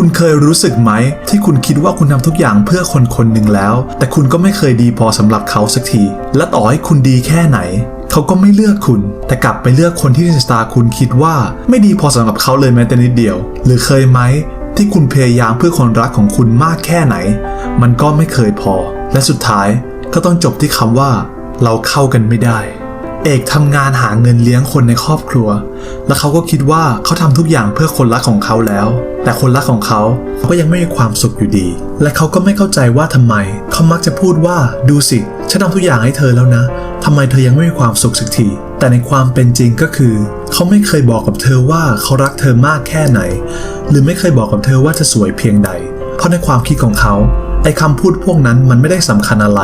คุณเคยรู้สึกไหม ที่คุณคิดว่าคุณทำทุกอย่างเพื่อคนคนหนึ่งแล้ว แต่คุณก็ไม่เคยดีพอสำหรับเขาสักที และต่อให้คุณดีแค่ไหน เขาก็ไม่เลือกคุณ แต่กลับไปเลือกคนที่ในสายตาคุณคิดว่าไม่ดีพอสำหรับเขาเลยแม้แต่นิดเดียว หรือเคยไหมที่คุณพยายามเพื่อคนรักของคุณมากแค่ไหน มันก็ไม่เคยพอ และสุดท้ายก็ต้องจบที่คำว่า เราเข้ากันไม่ได้ เอกทำงานหาเงินเลี้ยงคนในครอบครัว และเขาก็คิดว่าเขาทำทุกอย่างเพื่อคนรักของเขาแล้ว แต่คนรักของเขาเขาก็ยังไม่มีความสุขอยู่ดี และเขาก็ไม่เข้าใจว่าทำไม เขามักจะพูดว่าดูสิ ฉันทำทุกอย่างให้เธอแล้วนะทำไมเธอยังไม่มีความสุขสักที แต่ในความเป็นจริงก็คือ เขาไม่เคยบอกกับเธอว่าเขารักเธอมากแค่ไหน หรือไม่เคยบอกกับเธอว่าจะสวยเพียงใด เพราะในความคิดของเขาไอ้คำพูดพวกนั้นมันไม่ได้สำคัญอะไร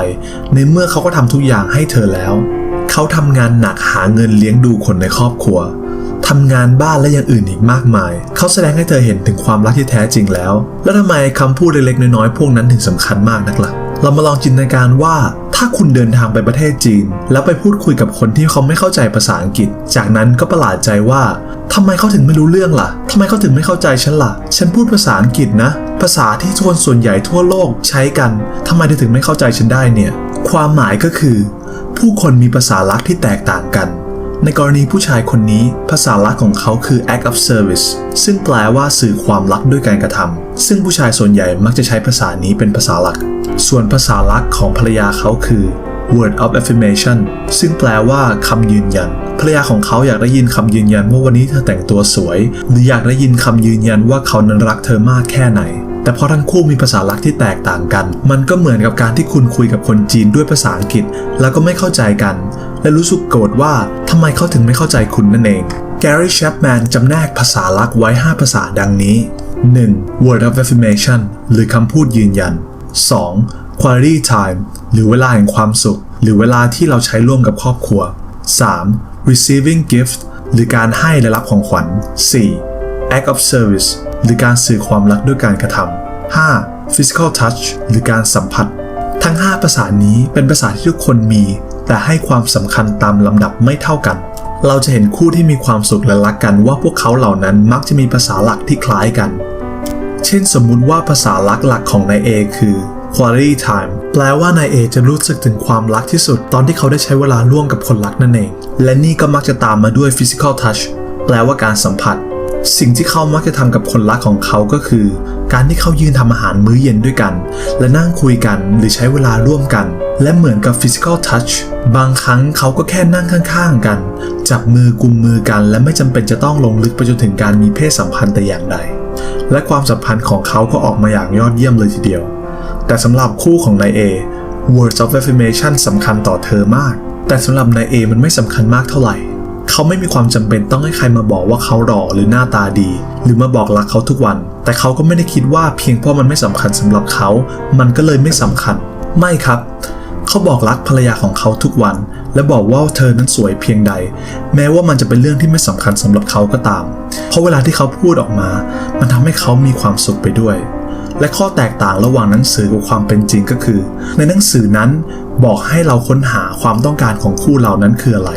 ในเมื่อเขาก็ทำทุกอย่างให้เธอแล้ว เขาทำงานหนักหาเงินเลี้ยงดูคนในครอบครัวทำงานบ้านและอย่างอื่นอีกมากมาย เขาแสดงให้เธอเห็นถึงความรักที่แท้จริงแล้ว แล้วทำไมคำพูดเล็กๆน้อยๆพวกนั้นถึงสำคัญมากนักล่ะ เรามาลองจินตนาการว่าถ้าคุณเดินทางไปประเทศจีน แล้วไปพูดคุยกับคนที่เขาไม่เข้าใจภาษาอังกฤษ จากนั้นก็ประหลาดใจว่าทำไมเขาถึงไม่รู้เรื่องล่ะทำไมเขาถึงไม่เข้าใจฉันล่ะ ฉันพูดภาษาอังกฤษนะ ภาษาที่คนส่วนใหญ่ทั่วโลกใช้กันทำไมเธอถึงไม่เข้าใจฉันได้เนี่ย ความหมายก็คือ ผู้คนมีภาษาลักษณ์ที่แตกต่างกัน ในกรณีผู้ชายคนนี้ ภาษาลักษณ์ของเขาคือ act of service ซึ่งแปลว่าสื่อความรักด้วยการกระทำซึ่งผู้ชายส่วนใหญ่มักจะใช้ภาษานี้เป็นภาษาหลัก ส่วนภาษาลักษณ์ของภรรยาเขาคือ word of affirmation ซึ่งแปลว่าคำยืนยัน ภรรยาของเขาอยากได้ยินคำยืนยันว่าวันนี้เธอแต่งตัวสวย หรืออยากได้ยินคำยืนยันว่าเขานั้นรักเธอมากแค่ไหน แต่พอทั้งคู่มีภาษาลักษณ์ที่แตกต่างกัน มันก็เหมือนกับการที่คุณคุยกับคนจีนด้วยภาษาอังกฤษ แล้วก็ไม่เข้าใจกัน และรู้สึกโกรธว่าทำไมเขาถึงไม่เข้าใจคุณนั่นเอง Gary Chapman จำแนกภาษาลักษณ์ไว้ 5 ภาษาดังนี้ 1. word of affirmation หรือคำพูดยืนยัน 2. quality time หรือเวลาแห่งความสุข หรือเวลาที่เราใช้ร่วมกับครอบครัว 3. receiving gift หรือการให้และรับของขวัญ 4. act of service หรือการสื่อความรักด้วยการกระทำ 5. physical touch หรือการสัมผัส ทั้ง 5 ภาษานี้เป็นภาษาที่ทุกคนมี แต่ให้ความสำคัญตามลำดับไม่เท่ากัน เราจะเห็นคู่ที่มีความสุขและรักกันว่าพวกเขาเหล่านั้นมักจะมีภาษาหลักที่คล้ายกัน เช่นสมมุติว่าภาษาลักหลักของนายเอคือ quality time แปลว่านายเอจะรู้สึกถึงความรักที่สุด ตอนที่เขาได้ใช้เวลาร่วมกับคนรักนั่นเอง และนี่ก็มักจะตามมาด้วย physical touch แปลว่าการสัมผัส สิ่งที่เขามักจะทำกับคนรักของเขาก็คือ การที่เขายืนทำอาหารมื้อเย็นด้วยกัน และนั่งคุยกันหรือใช้เวลาร่วมกัน และเหมือนกับ physical touch บางครั้งเขาก็แค่นั่งข้างๆกัน จับมือกุมมือกันและไม่จำเป็นจะต้องลงลึกไปจนถึงการมีเพศสัมพันธ์แต่อย่างใด และความสัมพันธ์ของเขาก็ออกมาอย่างยอดเยี่ยมเลยทีเดียว แต่สำหรับคู่ของนายเอ words of affirmation สำคัญต่อเธอมาก แต่สำหรับนายเอมันไม่สำคัญมากเท่าไหร่ เขาไม่มีความจำเป็นต้องให้ใครมาบอกว่าเขาหล่อหรือหน้าตาดี หรือมาบอกรักเขาทุกวัน แต่เขาก็ไม่ได้คิดว่าเพียงเพราะมันไม่สำคัญสำหรับเขา มันก็เลยไม่สำคัญ ไม่ครับ เขาบอกรักภรรยาของเขาทุกวัน และบอกว่าเธอนั้นสวยเพียงใด แม้ว่ามันจะเป็นเรื่องที่ไม่สำคัญสำหรับเขาก็ตาม เพราะเวลาที่เขาพูดออกมา มันทำให้เขามีความสุขไปด้วยและข้อแตกต่างระหว่างหนังสือกับความเป็นจริงก็คือ ในหนังสือนั้น บอกให้เราค้นหาความต้องการของคู่เรานั้นคืออะไร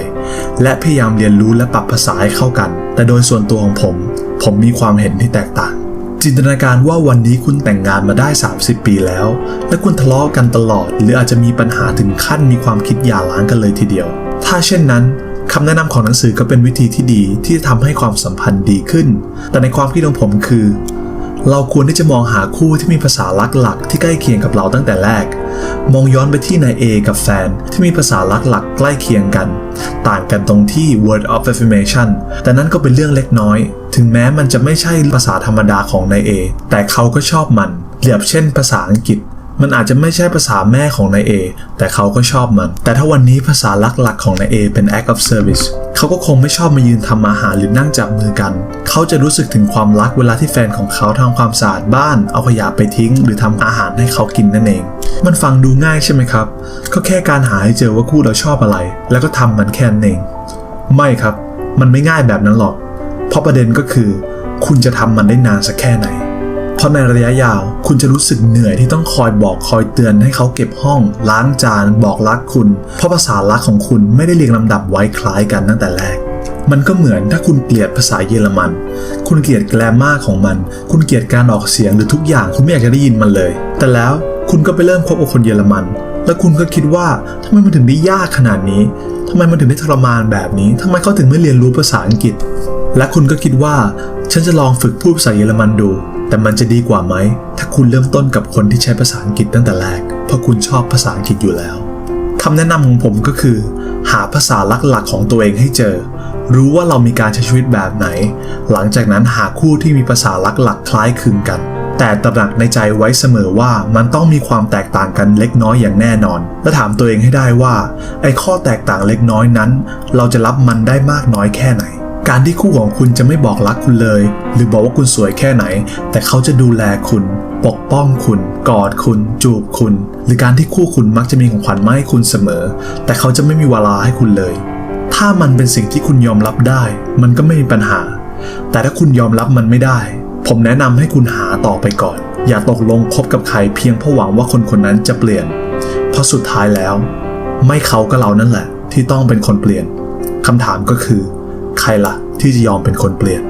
และพยายามเรียนรู้และปรับภาษาให้เข้ากัน แต่โดยส่วนตัวของผม ผมมีความเห็นที่แตกต่าง จินตนาการว่าวันนี้คุณแต่งงานมาได้ 30 ปีแล้ว และคุณทะเลาะกันตลอด หรืออาจจะมีปัญหาถึงขั้นมีความคิดหย่าร้างกันเลยทีเดียว ถ้าเช่นนั้นคำแนะนำของหนังสือก็เป็นวิธีที่ดีที่จะทำให้ความสัมพันธ์ดีขึ้น แต่ในความคิดของผมคือ เราควรที่จะมองหาคู่ที่มีภาษาลักหลักที่ใกล้เคียงกับเราตั้งแต่แรก มองย้อนไปที่นายเอกับแฟนที่มีภาษาลักหลักใกล้เคียงกัน ต่างกันตรงที่ word of affirmation แต่นั่นก็เป็นเรื่องเล็กน้อย ถึงแม้มันจะไม่ใช่ภาษาธรรมดาของนายเอแต่เขาก็ชอบมันเปรียบเช่นภาษาอังกฤษ มันอาจจะไม่ใช่ภาษาแม่ของนายเอแต่เขาก็ชอบมัน แต่ถ้าวันนี้ภาษาหลักๆของนายเอเป็น act of service เขาก็คงไม่ชอบมายืนทำอาหารหรือนั่งจับมือกัน เขาจะรู้สึกถึงความรักเวลาที่แฟนของเขาทำความสะอาดบ้าน เอาขยะไปทิ้ง หรือทำอาหารให้เขากินนั่นเอง มันฟังดูง่ายใช่ไหมครับ ก็แค่การหาให้เจอว่าคู่เราชอบอะไร แล้วก็ทำมันแค่นั้นเอง ไม่ครับ มันไม่ง่ายแบบนั้นหรอก เพราะประเด็นก็คือ คุณจะทำมันได้นานสักแค่ไหน เพราะในระยะยาว คุณจะรู้สึกเหนื่อยที่ต้องคอยบอกคอยเตือนให้เขาเก็บห้อง ล้างจานบอกรักคุณ เพราะภาษารักของคุณไม่ได้เรียงลำดับไว้คล้ายกันตั้งแต่แรกมันก็เหมือนถ้าคุณเกลียดภาษาเยอรมัน คุณเกลียดแกรมมาของมัน คุณเกลียดการออกเสียงหรือทุกอย่างคุณไม่อยากจะได้ยินมันเลย แต่แล้วคุณก็ไปเริ่มคบกับคนเยอรมัน แล้วคุณก็คิดว่าทำไมมันถึงได้ยากขนาดนี้ทำไมมันถึงได้ทรมานแบบนี้ทำไมเขาถึงไม่เรียนรู้ภาษาอังกฤษ และคุณก็คิดว่า ฉันจะลองฝึกพูดภาษาเยอรมันดู แต่มันจะดีกว่าไหม ถ้าคุณเริ่มต้นกับคนที่ใช้ภาษาอังกฤษตั้งแต่แรก เพราะคุณชอบภาษาอังกฤษอยู่แล้วคำแนะนำของผมก็คือ หาภาษาหลักๆของตัวเองให้เจอ รู้ว่าเรามีการใช้ชีวิตแบบไหน หลังจากนั้นหาคู่ที่มีภาษาหลักๆ คล้ายคลึงกัน แต่ตระหนักในใจไว้เสมอว่ามันต้องมีความแตกต่างกันเล็กน้อยอย่างแน่นอน และถามตัวเองให้ได้ว่า ไอ้ข้อแตกต่างเล็กน้อยนั้น เราจะรับมันได้มากน้อยแค่ไหน การที่คู่ของคุณจะไม่บอกรักคุณเลย หรือบอกว่าคุณสวยแค่ไหน แต่เขาจะดูแลคุณ ปกป้องคุณ กอดคุณ จูบคุณ หรือการที่คู่คุณมักจะมีของขวัญมาให้คุณเสมอ แต่เขาจะไม่มีเวลาให้คุณเลย ถ้ามันเป็นสิ่งที่คุณยอมรับได้ มันก็ไม่มีปัญหา แต่ถ้าคุณยอมรับมันไม่ได้ ผมแนะนำให้คุณหาต่อไปก่อน อย่าตกลงคบกับใครเพียงเพราะหวังว่าคนคนนั้นจะเปลี่ยน เพราะสุดท้ายแล้ว ไม่เขาก็เรานั่นแหละ ที่ต้องเป็นคนเปลี่ยนคำถามก็คือ ใครล่ะที่จะยอมเป็นคนเปลี่ยน